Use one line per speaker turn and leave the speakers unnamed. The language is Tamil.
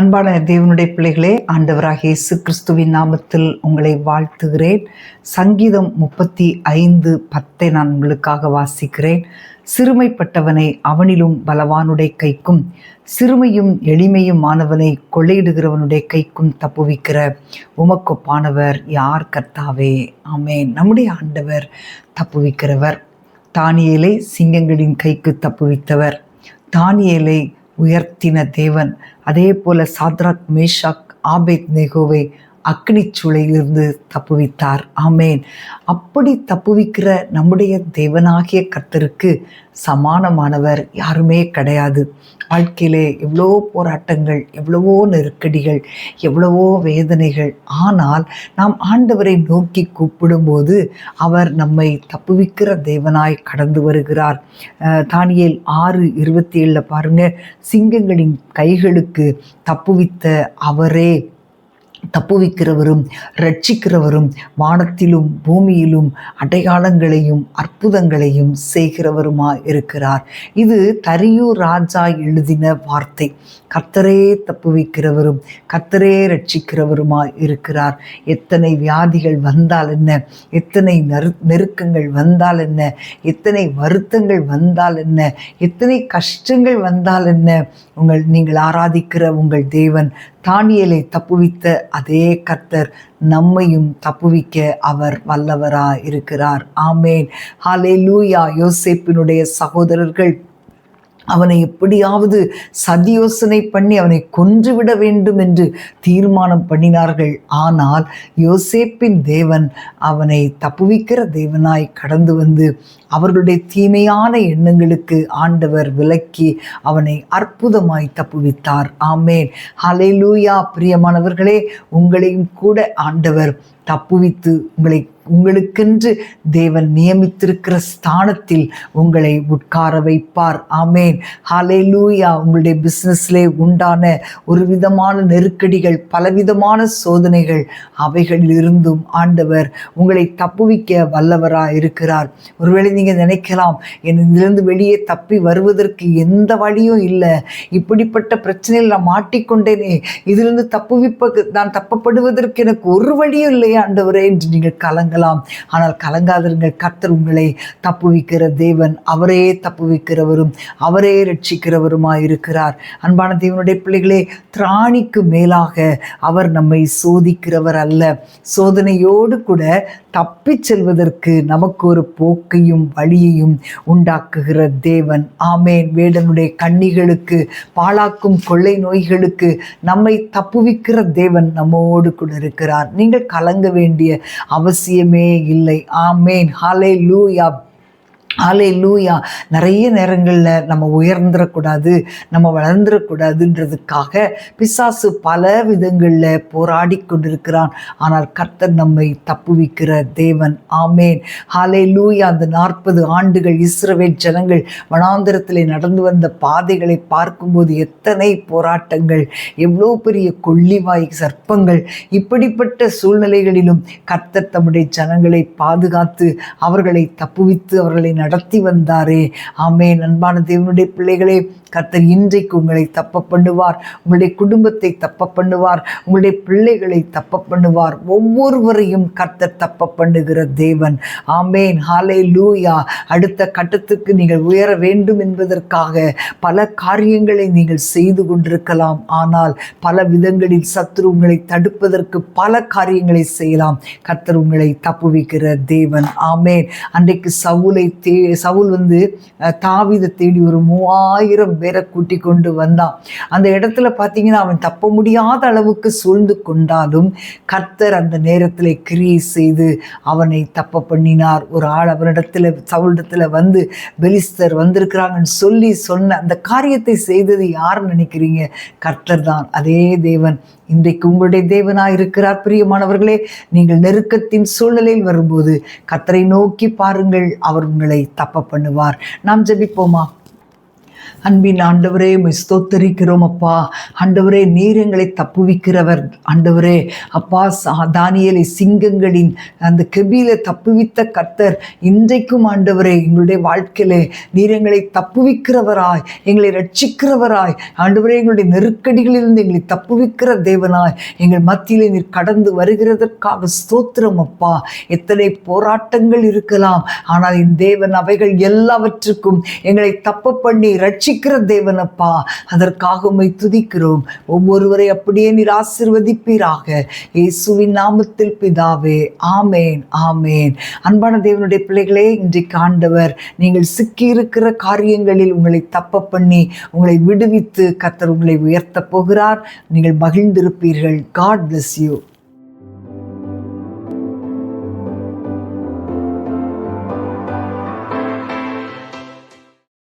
அன்பான தேவனுடைய பிள்ளைகளே ஆண்டவராக இயேசு கிறிஸ்துவின் நாமத்தில் உங்களை வாழ்த்துகிறேன். சங்கீதம் முப்பத்தி ஐந்து பத்தை நான் உங்களுக்காக வாசிக்கிறேன். சிறுமைப்பட்டவனை அவனிலும் பலவானுடைய கைக்கும் சிறுமையும் எளிமையும் மாணவனை கொள்ளையிடுகிறவனுடைய கைக்கும் தப்புவிக்கிற உமக்கொப்பானவர் யார் கர்த்தாவே? ஆமே நம்முடைய ஆண்டவர் தப்புவிக்கிறவர். தானியலை சிங்கங்களின் கைக்கு தப்புவித்தவர். தானியலை உயர்த்தின தேவன். அதே போல சாத்ராக் மேஷாக் ஆபேத் நெகோவை அக்னி சூளையிலிருந்து தப்புவித்தார். ஆமேன். அப்படி தப்புவிக்கிற நம்முடைய தேவனாகிய கர்த்தருக்கு சமானமானவர் யாருமே கிடையாது. வாழ்க்கையிலே எவ்வளோ போராட்டங்கள் எவ்வளவோ நெருக்கடிகள் எவ்வளவோ வேதனைகள். ஆனால் நாம் ஆண்டவரை நோக்கி கூப்பிடும்போது அவர் நம்மை தப்புவிக்கிற தேவனாய் கடந்து வருகிறார். தானியல் ஆறு இருபத்தி ஏழில் பாருங்கள் சிங்கங்களின் கைகளுக்கு தப்புவித்த அவரே தப்புவிக்கிறவரும் ரட்சிக்கிறவரும் வானத்திலும் பூமியிலும் அடையாளங்களையும் அற்புதங்களையும் செய்கிறவருமாய் இருக்கிறார் இது தரியூர் ராஜா எழுதின வார்த்தை. கத்தரே தப்புவிக்கிறவரும் கத்தரே ரட்சிக்கிறவருமாய் இருக்கிறார். எத்தனை வியாதிகள் வந்தால் என்ன? எத்தனை நறு நெருக்கங்கள் வந்தால் என்ன? எத்தனை வருத்தங்கள் வந்தால் என்ன? எத்தனை கஷ்டங்கள் வந்தால் என்ன? உங்கள் நீங்கள் ஆராதிக்கிற உங்கள் தேவன் தானியலை தப்புவித்த அதே கர்த்தர் நம்மையும் தப்புவிக்க அவர் வல்லவரா இருக்கிறார் ஆமேன். ஹாலே லூயா யோசேப்பினுடைய சகோதரர்கள் அவனை எப்படியாவது சதியோசனை பண்ணி அவனை கொன்றுவிட வேண்டும் என்று தீர்மானம் பண்ணினார்கள். ஆனால் யோசேப்பின் தேவன் அவனை தப்புவிக்கிற தேவனாய் கடந்து வந்து அவர்களுடைய தீமையான எண்ணங்களுக்கு ஆண்டவர் விலக்கி அவனை அற்புதமாய் தப்புவித்தார். ஆமேன். ஹalleluya. பிரியமானவர்களே உங்களையும் கூட ஆண்டவர் தப்புவித்து உங்களை உங்களுக்கென்று தேவன் நியமித்திருக்கிற ஸ்தானத்தில் உங்களை உட்கார வைப்பார். ஆமேன். ஹாலே லூயா உங்களுடைய பிஸ்னஸ்லே உண்டான ஒரு விதமான நெருக்கடிகள் பலவிதமான சோதனைகள் அவைகளிலிருந்தும் ஆண்டவர் உங்களை தப்புவிக்க வல்லவராக இருக்கிறார். ஒருவேளை நீங்கள் நினைக்கலாம் என் இதிலிருந்து வெளியே தப்பி வருவதற்கு எந்த வழியும் இல்லை. இப்படிப்பட்ட பிரச்சனையில் நான் மாட்டிக்கொண்டேனே இதிலிருந்து தப்புவிப்ப நான் தப்பப்படுவதற்கு எனக்கு ஒரு வழியும் இல்லையா ஆண்டவரே என்று நீங்கள் கலங்கலாம் ஆனால் கலங்காதிருங்கள். கர்த்தர் உங்களை தப்புவிக்கிற தேவன் அவரே தப்புவிக்கிறவரும் அவரே ரட்சிக்கிறவருமாய் இருக்கிறார் அன்பான தேவனுடைய பிள்ளைகளே திராணிக்கு மேலாக அவர் நம்மை சோதிக்கிறவர் அல்ல. சோதனையோடு கூட தப்பிச் செல்வதற்கு நமக்கு ஒரு போக்கையும் வழியையும் உண்டாக்குகிற தேவன். ஆமேன். வேடனுடைய கண்ணிகளுக்கு பாழாக்கும் கொள்ளை நோய்களுக்கு நம்மை தப்புவிக்கிற தேவன் நம்மோடு கூட இருக்கிறார். நீங்கள் கலங்க வேண்டிய அவசியம் இல்லை. ஆமேன். ஹலே லூயா ஆலை லூயா நிறைய நேரங்களில் நம்ம உயர்ந்துடக்கூடாது நம்ம வளர்ந்துடக்கூடாதுன்றதுக்காக பிசாசு பல விதங்களில் போராடி கொண்டிருக்கிறான். ஆனால் கர்த்தர் நம்மை தப்புவிக்கிற தேவன். ஆமேன். ஹாலே லூயா அந்த நாற்பது ஆண்டுகள் இஸ்ரவேல் ஜனங்கள் வனாந்திரத்தில் நடந்து வந்த பாதைகளை பார்க்கும்போது எத்தனை போராட்டங்கள் எவ்வளோ பெரிய கொள்ளிவாய் சர்ப்பங்கள். இப்படிப்பட்ட சூழ்நிலைகளிலும் கர்த்தர் தம்முடைய ஜனங்களை பாதுகாத்து அவர்களை தப்புவித்து அவர்களை நடத்தி வந்தாரே. ஆமே நண்பான தேவனுடைய பிள்ளைகளே கர்த்தர் இன்றைக்கு உங்களை தப்ப பண்ணுவார் உங்களுடைய குடும்பத்தை தப்ப பண்ணுவார் உங்களுடைய பிள்ளைகளை தப்ப பண்ணுவார் ஒவ்வொருவரையும் கர்த்தர் தப்ப பண்ணுகிற தேவன். ஆமேன். ஹாலே லூயா அடுத்த கட்டத்துக்கு நீங்கள் உயர வேண்டும் என்பதற்காக பல காரியங்களை நீங்கள் செய்து கொண்டிருக்கலாம். ஆனால் பல விதங்களில் சத்ரு உங்களை தடுப்பதற்கு பல காரியங்களை செய்யலாம். கர்த்தர் உங்களை தப்புவிக்கிற தேவன். ஆமேன். அன்றைக்கு சவுலை தே சவுல் வந்து தாவித தேடி ஒரு மூவாயிரம் பேரை கூட்டி கொண்டு வந்தான். அந்த இடத்துல பார்த்தீங்கன்னா அவன் தப்ப முடியாத அளவுக்கு சூழ்ந்து கொண்டாலும் கர்த்தர் அந்த நேரத்தில் கிரியை செய்து அவனை தப்ப பண்ணினார். ஒரு ஆள் அவனிடத்தில் சவுலிடத்தில் வந்து பெலிஸ்தர் வந்திருக்கிறாங்கன்னு சொல்லி சொன்ன அந்த காரியத்தை செய்தது யாருன்னு நினைக்கிறீங்க? கர்த்தர் தான். அதே தேவன். இன்றைக்கு உங்களுடைய தேவனாக இருக்கிறார் பிரியமானவர்களே. நீங்கள் நெருக்கத்தின் சூழ்நிலையில் வரும்போது கர்த்தரை நோக்கி பாருங்கள் அவர் உங்களை தப்ப பண்ணுவார். நாம் ஜபிப்போமா? அன்பின் ஆண்டவரே உம்மை ஸ்தோத்தரிக்கிறோம் அப்பா. ஆண்டவரே நீர் எங்களை தப்புவிக்கிறவர் ஆண்டவரே. அப்பா சா- சிங்கங்களின் அந்த கெபியில தப்புவித்த கர்த்தர் இன்றைக்கும் ஆண்டவரே எங்களுடைய வாழ்க்கையிலே நீர் எங்களை தப்புவிக்கிறவராய் எங்களை ரட்சிக்கிறவராய் ஆண்டவரே எங்களுடைய நெருக்கடிகளிலிருந்து எங்களை தப்புவிக்கிற தேவனாய் எங்கள் மத்தியிலே நீர் கடந்து வருகிறதற்காக ஸ்தோத்திரம் அப்பா. எத்தனை போராட்டங்கள் இருக்கலாம் ஆனால் என் தேவன் அவைகள் எல்லாவற்றுக்கும் எங்களை தப்ப பண்ணி ரட்சி ரட்சிக்கிற தேவனப்பா. அதற்காக உம்மை துதிக்கிறோம். ஒவ்வொருவரை அப்படியே நீர் ஆசிர்வதிப்பீராக. இயேசுவின் நாமத்தில் பிதாவே ஆமேன் ஆமேன். அன்பான தேவனுடைய பிள்ளைகளே இன்றைக்கு ஆண்டவர் நீங்கள் சிக்கியிருக்கிற காரியங்களில் உங்களை தப்ப பண்ணி உங்களை விடுவித்து கத்தர் உங்களை உயர்த்தப் போகிறார். நீங்கள் மகிழ்ந்திருப்பீர்கள். God bless you